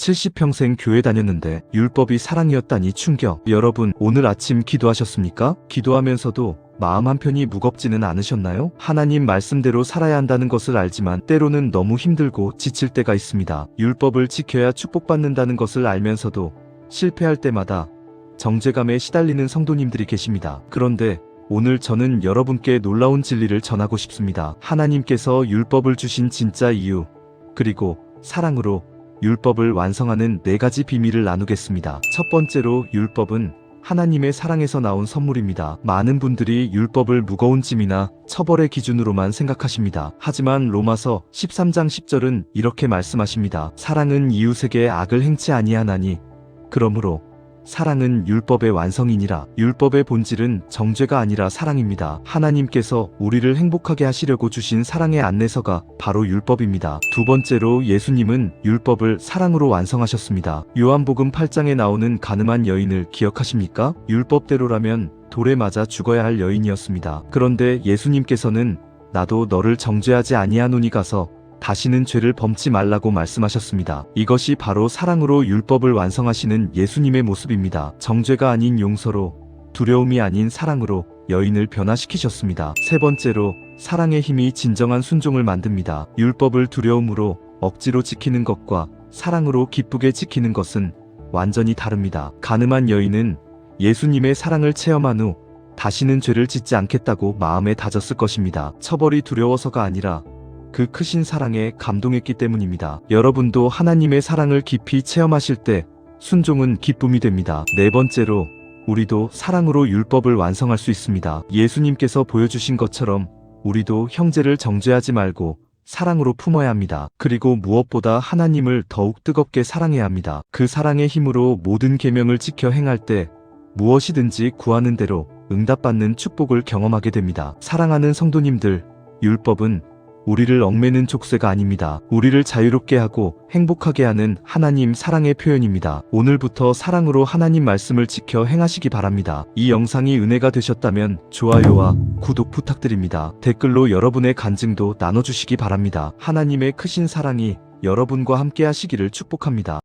70평생 교회 다녔는데 율법이 사랑이었다니 충격. 여러분, 오늘 아침 기도하셨습니까? 기도하면서도 마음 한편이 무겁지는 않으셨나요? 하나님 말씀대로 살아야 한다는 것을 알지만 때로는 너무 힘들고 지칠 때가 있습니다. 율법을 지켜야 축복받는다는 것을 알면서도 실패할 때마다 정죄감에 시달리는 성도님들이 계십니다. 그런데 오늘 저는 여러분께 놀라운 진리를 전하고 싶습니다. 하나님께서 율법을 주신 진짜 이유, 그리고 사랑으로 율법을 완성하는 네 가지 비밀을 나누겠습니다. 첫 번째로 율법은 하나님의 사랑에서 나온 선물입니다. 많은 분들이 율법을 무거운 짐이나 처벌의 기준으로만 생각하십니다. 하지만 로마서 13장 10절은 이렇게 말씀하십니다. 사랑은 이웃에게 악을 행치 아니하나니 그러므로 사랑은 율법의 완성이니라. 율법의 본질은 정죄가 아니라 사랑입니다. 하나님께서 우리를 행복하게 하시려고 주신 사랑의 안내서가 바로 율법입니다. 두 번째로 예수님은 율법을 사랑으로 완성하셨습니다. 요한복음 8장에 나오는 가늠한 여인을 기억하십니까? 율법대로라면 돌에 맞아 죽어야 할 여인이었습니다. 그런데 예수님께서는 나도 너를 정죄하지 아니하노니 가서 다시는 죄를 범치 말라고 말씀하셨습니다. 이것이 바로 사랑으로 율법을 완성하시는 예수님의 모습입니다. 정죄가 아닌 용서로, 두려움이 아닌 사랑으로 여인을 변화시키셨습니다. 세 번째로, 사랑의 힘이 진정한 순종을 만듭니다. 율법을 두려움으로 억지로 지키는 것과 사랑으로 기쁘게 지키는 것은 완전히 다릅니다. 가늠한 여인은 예수님의 사랑을 체험한 후 다시는 죄를 짓지 않겠다고 마음에 다졌을 것입니다. 처벌이 두려워서가 아니라 그 크신 사랑에 감동했기 때문입니다. 여러분도 하나님의 사랑을 깊이 체험하실 때 순종은 기쁨이 됩니다. 네 번째로 우리도 사랑으로 율법을 완성할 수 있습니다. 예수님께서 보여주신 것처럼 우리도 형제를 정죄하지 말고 사랑으로 품어야 합니다. 그리고 무엇보다 하나님을 더욱 뜨겁게 사랑해야 합니다. 그 사랑의 힘으로 모든 계명을 지켜 행할 때 무엇이든지 구하는 대로 응답받는 축복을 경험하게 됩니다. 사랑하는 성도님들, 율법은 우리를 얽매는 족쇄가 아닙니다. 우리를 자유롭게 하고 행복하게 하는 하나님 사랑의 표현입니다. 오늘부터 사랑으로 하나님 말씀을 지켜 행하시기 바랍니다. 이 영상이 은혜가 되셨다면 좋아요와 구독 부탁드립니다. 댓글로 여러분의 간증도 나눠주시기 바랍니다. 하나님의 크신 사랑이 여러분과 함께 하시기를 축복합니다.